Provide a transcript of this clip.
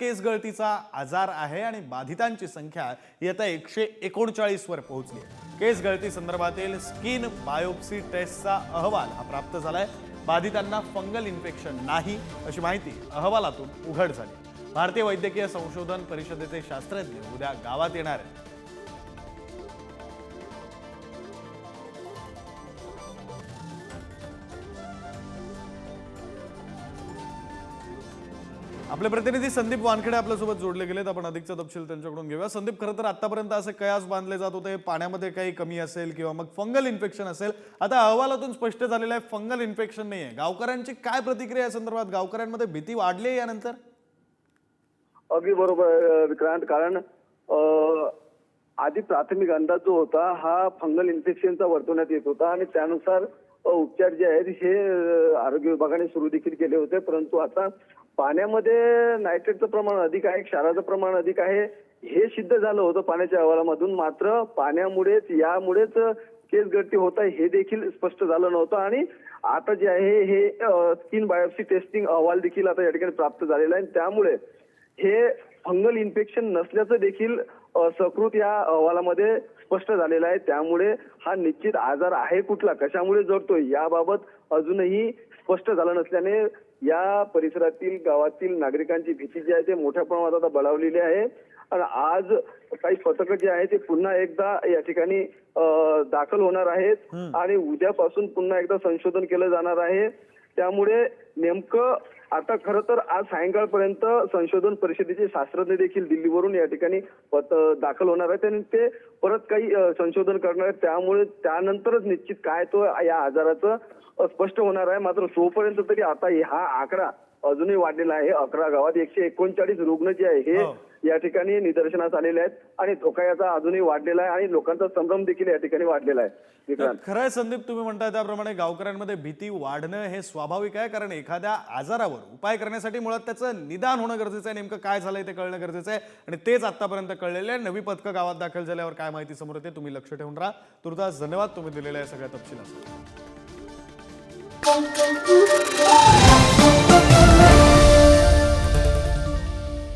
केस गळतीचा आजार आहे आणि बाधितांची संख्या ही आता एकशे एकोणचाळीसवर पोहोचली. केस गळती संदर्भातील स्किन बायोप्सी टेस्टचा अहवाल हा प्राप्त झालाय. बाधितांना फंगल इन्फेक्शन नाही अशी माहिती अहवालातून उघड झाली. भारतीय वैद्यकीय संशोधन परिषदेचे शास्त्रज्ञ उद्या गावात येणार आहेत. आपले प्रतिनिधी संदीप वानखेडे आपल्यासोबत जोडले गेलेत. आपण अधिकचा तपशील त्यांच्याकडून घेऊया. संदीप खरं तर आतापर्यंत असे कयास बांधले जात होते? पाण्यामध्ये काही कमी असेल किंवा मग फंगल इन्फेक्शन असेल? आता अहवालातून स्पष्ट झालेलं आहे फंगल इन्फेक्शन नाही आहे गावकऱ्यांची काय प्रतिक्रिया या संदर्भात? गावकऱ्यांमध्ये भीती वाढली आहे यानंतर? अगदी बरोबर विक्रांत. कारण आधी प्राथमिक अंदाज जो होता हा फंगल इन्फेक्शनचा वर्तवण्यात येत होता आणि त्यानुसार उपचार जे आहेत हे आरोग्य विभागाने सुरू देखील केले होते. परंतु आता पाण्यामध्ये नायट्रेटचं प्रमाण अधिक आहे क्षाराचं प्रमाण अधिक आहे हे सिद्ध झालं होतं पाण्याच्या अहवालामधून. मात्र पाण्यामुळेच यामुळेच केस गळती होत आहे हे देखील स्पष्ट झालं नव्हतं. आणि आता जे आहे हे स्किन बायोप्सी टेस्टिंग अहवाल देखील आता या ठिकाणी प्राप्त झालेला आहे. त्यामुळे हे फंगल इन्फेक्शन नसल्याचं देखील सकृत या अहवालामध्ये स्पष्ट झालेलं आहे. त्यामुळे हा निश्चित आजार आहे कुठला? कशामुळे जडतोय याबाबत अजूनही स्पष्ट झालं नसल्याने या परिसरातील गावातील नागरिकांची भीती जी आहे ते मोठ्या प्रमाणात आता बळावलेली आहे. आणि आज काही पथकं जे आहे ते पुन्हा एकदा या ठिकाणी दाखल होणार आहेत. आणि उद्यापासून पुन्हा एकदा संशोधन केलं जाणार आहे. त्यामुळे नेमकं आता खरं तर आज सायंकाळपर्यंत संशोधन परिषदेचे शास्त्रज्ञ देखील दिल्लीवरून या ठिकाणी पत दाखल होणार आहेत आणि ते परत काही संशोधन करणार आहेत. त्यामुळे त्यानंतरच निश्चित काय तो या आजाराचं स्पष्ट होणार आहे. मात्र तोपर्यंत तरी आता हा आकडा अजूनही वाढलेला आहे अकरा गावात एकशे एकोणचाळीस रुग्ण जे आहे हे. हो. या ठिकाणी निदर्शनास आलेले आहेत आणि धोका याचा अजूनही वाढलेला आहे आणि लोकांचा संभ्रम देखील या ठिकाणी वाढलेला आहे. खरं आहे संदीप तुम्ही म्हणताय त्याप्रमाणे गावकऱ्यांमध्ये भीती वाढणं हे स्वाभाविक आहे कारण एखाद्या आजारावर उपाय करण्यासाठी मुळात त्याचं निदान होणं गरजेचं आहे. नेमकं काय झालंय ते कळणं गरजेचं आहे. आणि तेच आतापर्यंत कळलेलं आहे. नवी पथकं गावात दाखल झाल्यावर काय माहिती समोर येते तुम्ही लक्ष ठेवून राहा. तुर्तास धन्यवाद तुम्ही दिलेल्या सगळ्या तपशिलासाठी.